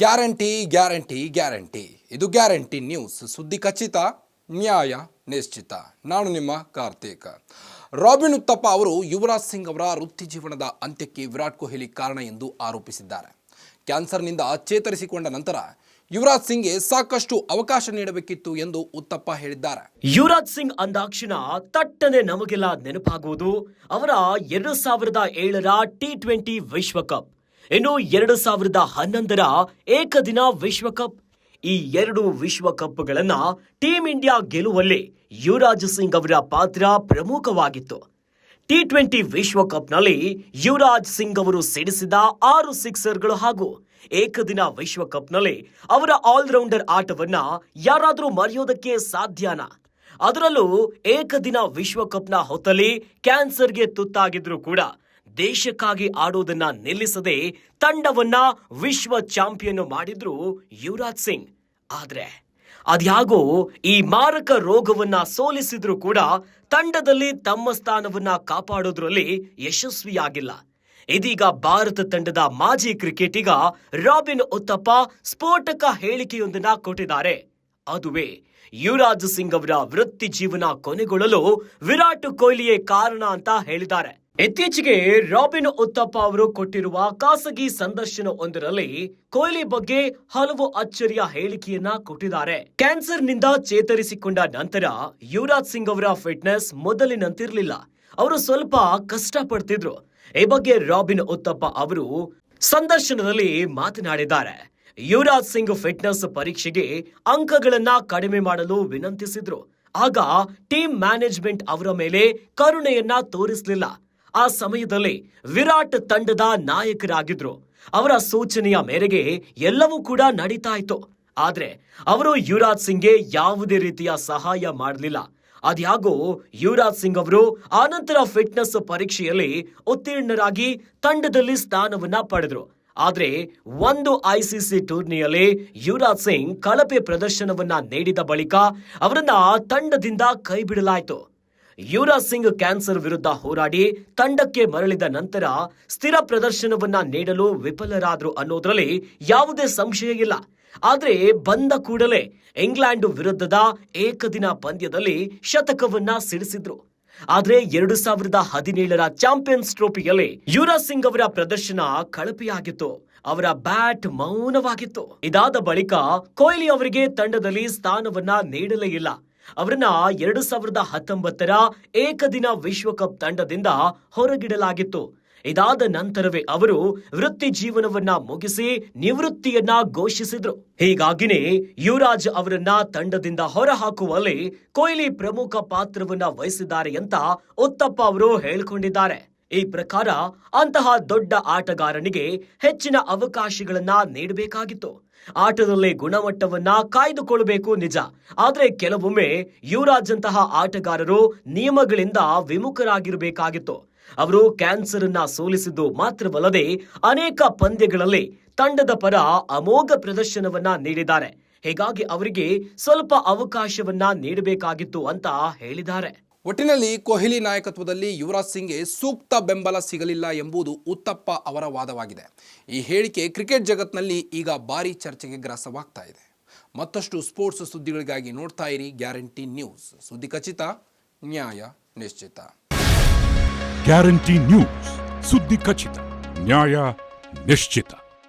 Guarantee guarantee guarantee. ಇದು guarantee news. ಸುದ್ದಿ ಖಚಿತ, ನ್ಯಾಯ ನಿಶ್ಚಿತ. ನಾನು ನಿಮ್ಮ ಕಾರ್ತಿಕ. ರಾಬಿನ್ ಉತ್ತಪ್ಪ ಅವರು ಯುವರಾಜ್ ಸಿಂಗ್ ಅವರ ವೃತ್ತಿ ಜೀವನದ ಅಂತ್ಯಕ್ಕೆ ವಿರಾಟ್ ಕೊಹ್ಲಿ ಕಾರಣ ಎಂದು ಆರೋಪಿಸಿದ್ದಾರೆ. ಕ್ಯಾನ್ಸರ್ನಿಂದ ಚೇತರಿಸಿಕೊಂಡ ನಂತರ ಯುವರಾಜ್ ಸಿಂಗ್ಗೆ ಸಾಕಷ್ಟು ಅವಕಾಶ ನೀಡಬೇಕಿತ್ತು ಎಂದು ಉತ್ತಪ್ಪ ಹೇಳಿದ್ದಾರೆ. ಯುವರಾಜ್ ಸಿಂಗ್ ಅಂದಾಕ್ಷಣ ತಟ್ಟನೆ ನಮಗೆಲ್ಲ ನೆನಪಾಗುವುದು. ಅವರ ಎರಡು ಸಾವಿರದ ಏಳರ ಟಿ ಟ್ವೆಂಟಿ ವಿಶ್ವಕಪ್. ಇನ್ನು ಎರಡು ಸಾವಿರದ ಹನ್ನೊಂದರ ಏಕದಿನ ವಿಶ್ವಕಪ್. ಈ ಎರಡು ವಿಶ್ವಕಪ್ಗಳನ್ನ ಟೀಂ ಇಂಡಿಯಾ ಗೆಲ್ಲುವಲ್ಲಿ ಯುವರಾಜ್ ಸಿಂಗ್ ಅವರ ಪಾತ್ರ ಪ್ರಮುಖವಾಗಿತ್ತು. ಟಿ ಟ್ವೆಂಟಿ ವಿಶ್ವಕಪ್ನಲ್ಲಿ ಯುವರಾಜ್ ಸಿಂಗ್ ಅವರು ಸಿಡಿಸಿದ ಆರು ಸಿಕ್ಸರ್ಗಳು ಹಾಗೂ ಏಕದಿನ ವಿಶ್ವಕಪ್ನಲ್ಲಿ ಅವರ ಆಲ್ರೌಂಡರ್ ಆಟವನ್ನ ಯಾರಾದರೂ ಮರೆಯೋದಕ್ಕೆ ಸಾಧ್ಯನಾ? ಅದರಲ್ಲೂ ಏಕದಿನ ವಿಶ್ವಕಪ್ನ ಹೊತ್ತಲ್ಲಿ ಕ್ಯಾನ್ಸರ್ಗೆ ತುತ್ತಾಗಿದ್ರು ಕೂಡ ದೇಶಕ್ಕಾಗಿ ಆಡೋದನ್ನ ನಿಲ್ಲಿಸದೆ ತಂಡವನ್ನ ವಿಶ್ವ ಚಾಂಪಿಯನ್ ಮಾಡಿದ್ರು ಯುವರಾಜ್ ಸಿಂಗ್. ಆದ್ರೆ ಅದ್ಯಾಗೋ ಈ ಮಾರಕ ರೋಗವನ್ನ ಸೋಲಿಸಿದ್ರು ಕೂಡ ತಂಡದಲ್ಲಿ ತಮ್ಮ ಸ್ಥಾನವನ್ನ ಕಾಪಾಡೋದ್ರಲ್ಲಿ ಯಶಸ್ವಿಯಾಗಿಲ್ಲ. ಇದೀಗ ಭಾರತ ತಂಡದ ಮಾಜಿ ಕ್ರಿಕೆಟಿಗ ರಾಬಿನ್ ಉತ್ತಪ್ಪ ಸ್ಫೋಟಕ ಹೇಳಿಕೆಯೊಂದನ್ನ ಕೊಟ್ಟಿದ್ದಾರೆ. ಅದುವೇ ಯುವರಾಜ್ ಸಿಂಗ್ ಅವರ ವೃತ್ತಿ ಜೀವನ ಕೊನೆಗೊಳ್ಳಲು ವಿರಾಟ್ ಕೊಹ್ಲಿಯೇ ಕಾರಣ ಅಂತ ಹೇಳಿದ್ದಾರೆ. ಇತ್ತೀಚೆಗೆ ರಾಬಿನ್ ಉತ್ತಪ್ಪ ಅವರು ಕೊಟ್ಟಿರುವ ಖಾಸಗಿ ಸಂದರ್ಶನ ಒಂದರಲ್ಲಿ ಕೊಹ್ಲಿ ಬಗ್ಗೆ ಹಲವು ಅಚ್ಚರಿಯ ಹೇಳಿಕೆಯನ್ನ ಕೊಟ್ಟಿದ್ದಾರೆ. ಕ್ಯಾನ್ಸರ್ನಿಂದ ಚೇತರಿಸಿಕೊಂಡ ನಂತರ ಯುವರಾಜ್ ಸಿಂಗ್ ಅವರ ಫಿಟ್ನೆಸ್ ಮೊದಲಿನಂತಿರಲಿಲ್ಲ. ಅವರು ಸ್ವಲ್ಪ ಕಷ್ಟ ಪಡ್ತಿದ್ರು ಈ ಬಗ್ಗೆ ರಾಬಿನ್ ಉತ್ತಪ್ಪ ಅವರು ಸಂದರ್ಶನದಲ್ಲಿ ಮಾತನಾಡಿದ್ದಾರೆ. ಯುವರಾಜ್ ಸಿಂಗ್ ಫಿಟ್ನೆಸ್ ಪರೀಕ್ಷೆಗೆ ಅಂಕಗಳನ್ನ ಕಡಿಮೆ ಮಾಡಲು ವಿನಂತಿಸಿದ್ರು. ಆಗ ಟೀಮ್ ಮ್ಯಾನೇಜ್ಮೆಂಟ್ ಅವರ ಮೇಲೆ ಕರುಣೆಯನ್ನ ತೋರಿಸಲಿಲ್ಲ. ಆ ಸಮಯದಲ್ಲಿ ವಿರಾಟ್ ತಂಡದ ನಾಯಕರಾಗಿದ್ರು. ಅವರ ಸೂಚನೆಯ ಮೇರೆಗೆ ಎಲ್ಲವೂ ಕೂಡ ನಡೀತಾ ಇತ್ತು ಆದ್ರೆ ಅವರು ಯುವರಾಜ್ ಸಿಂಗ್ಗೆ ಯಾವುದೇ ರೀತಿಯ ಸಹಾಯ ಮಾಡಲಿಲ್ಲ. ಅದ್ಯಾಗೋ ಯುವರಾಜ್ ಸಿಂಗ್ ಅವರು ಆನಂತರ ಫಿಟ್ನೆಸ್ ಪರೀಕ್ಷೆಯಲ್ಲಿ ಉತ್ತೀರ್ಣರಾಗಿ ತಂಡದಲ್ಲಿ ಸ್ಥಾನವನ್ನ ಪಡೆದ್ರು. ಆದ್ರೆ ಒಂದು ಐಸಿಸಿ ಟೂರ್ನಿಯಲ್ಲಿ ಯುವರಾಜ್ ಸಿಂಗ್ ಕಳಪೆ ಪ್ರದರ್ಶನವನ್ನ ನೀಡಿದ ಬಳಿಕ ಅವರನ್ನ ತಂಡದಿಂದ ಕೈಬಿಡಲಾಯಿತು. ಯುವರಾಜ್ ಸಿಂಗ್ ಕ್ಯಾನ್ಸರ್ ವಿರುದ್ಧ ಹೋರಾಡಿ ತಂಡಕ್ಕೆ ಮರಳಿದ ನಂತರ ಸ್ಥಿರ ಪ್ರದರ್ಶನವನ್ನ ನೀಡಲು ವಿಫಲರಾದ್ರು ಅನ್ನೋದ್ರಲ್ಲಿ ಯಾವುದೇ ಸಂಶಯ ಇಲ್ಲ. ಆದರೆ ಬಂದ ಕೂಡಲೇ ಇಂಗ್ಲೆಂಡ್ ವಿರುದ್ಧದ ಏಕದಿನ ಪಂದ್ಯದಲ್ಲಿ ಶತಕವನ್ನ ಸಿಡಿಸಿದ್ರು. ಆದರೆ ಎರಡು ಸಾವಿರದ ಹದಿನೇಳರ ಚಾಂಪಿಯನ್ಸ್ ಟ್ರೋಫಿಯಲ್ಲಿ ಯುವರಾಜ್ ಸಿಂಗ್ ಅವರ ಪ್ರದರ್ಶನ ಕಳಪೆಯಾಗಿತ್ತು. ಅವರ ಬ್ಯಾಟ್ ಮೌನವಾಗಿತ್ತು. ಇದಾದ ಬಳಿಕ ಕೊಹ್ಲಿ ಅವರಿಗೆ ತಂಡದಲ್ಲಿ ಸ್ಥಾನವನ್ನ ನೀಡಲೇ ಇಲ್ಲ. ಅವರನ್ನ ಎರಡು ಸಾವಿರದ ಹತ್ತೊಂಬತ್ತರ ಏಕದಿನ ವಿಶ್ವಕಪ್ ತಂಡದಿಂದ ಹೊರಗಿಡಲಾಗಿತ್ತು. ಇದಾದ ನಂತರವೇ ಅವರು ವೃತ್ತಿ ಜೀವನವನ್ನ ಮುಗಿಸಿ ನಿವೃತ್ತಿಯನ್ನ ಘೋಷಿಸಿದ್ರು. ಹೀಗಾಗಿನೇ ಯುವರಾಜ್ ಅವರನ್ನ ತಂಡದಿಂದ ಹೊರಹಾಕುವಲ್ಲಿ ಕೊಹ್ಲಿ ಪ್ರಮುಖ ಪಾತ್ರವನ್ನ ವಹಿಸಿದ್ದಾರೆ ಅಂತ ಉತ್ತಪ್ಪ ಅವರು ಹೇಳಿಕೊಂಡಿದ್ದಾರೆ. ಈ ಪ್ರಕಾರ ಅಂತಹ ದೊಡ್ಡ ಆಟಗಾರನಿಗೆ ಹೆಚ್ಚಿನ ಅವಕಾಶಗಳನ್ನ ನೀಡಬೇಕಾಗಿತ್ತು. ಆಟದಲ್ಲಿ ಗುಣಮಟ್ಟವನ್ನ ಕಾಯ್ದುಕೊಳ್ಳಬೇಕು ನಿಜ. ಆದ್ರೆ ಕೆಲವೊಮ್ಮೆ ಯುವರಾಜ್ ಅಂತಹ ಆಟಗಾರರು ನಿಯಮಗಳಿಂದ ವಿಮುಖರಾಗಿರಬೇಕಾಗಿತ್ತು. ಅವರು ಕ್ಯಾನ್ಸರ್ ಅನ್ನ ಸೋಲಿಸಿದ್ದು ಮಾತ್ರವಲ್ಲದೆ ಅನೇಕ ಪಂದ್ಯಗಳಲ್ಲಿ ತಂಡದ ಪರ ಅಮೋಘ ಪ್ರದರ್ಶನವನ್ನ ನೀಡಿದ್ದಾರೆ. ಹೀಗಾಗಿ ಅವರಿಗೆ ಸ್ವಲ್ಪ ಅವಕಾಶವನ್ನ ನೀಡಬೇಕಾಗಿತ್ತು ಅಂತ ಹೇಳಿದ್ದಾರೆ. ಒಟ್ಟಿನಲ್ಲಿ ಕೊಹ್ಲಿ ನಾಯಕತ್ವದಲ್ಲಿ ಯುವರಾಜ್ ಸಿಂಗ್ಗೆ ಸೂಕ್ತ ಬೆಂಬಲ ಸಿಗಲಿಲ್ಲ ಎಂಬುದು ಉತ್ತಪ್ಪ ಅವರ ವಾದವಾಗಿದೆ. ಈ ಹೇಳಿಕೆ ಕ್ರಿಕೆಟ್ ಜಗತ್ನಲ್ಲಿ ಈಗ ಭಾರೀ ಚರ್ಚೆಗೆ ಗ್ರಾಸವಾಗ್ತಾ ಇದೆ. ಮತ್ತಷ್ಟು ಸ್ಪೋರ್ಟ್ಸ್ ಸುದ್ದಿಗಳಿಗಾಗಿ ನೋಡ್ತಾ ಇರಿ ಗ್ಯಾರಂಟಿ ನ್ಯೂಸ್. ಸುದ್ದಿ ಖಚಿತ, ನ್ಯಾಯ ನಿಶ್ಚಿತ. ಗ್ಯಾರಂಟಿ ನ್ಯೂಸ್, ಸುದ್ದಿ ಖಚಿತ, ನ್ಯಾಯ ನಿಶ್ಚಿತ.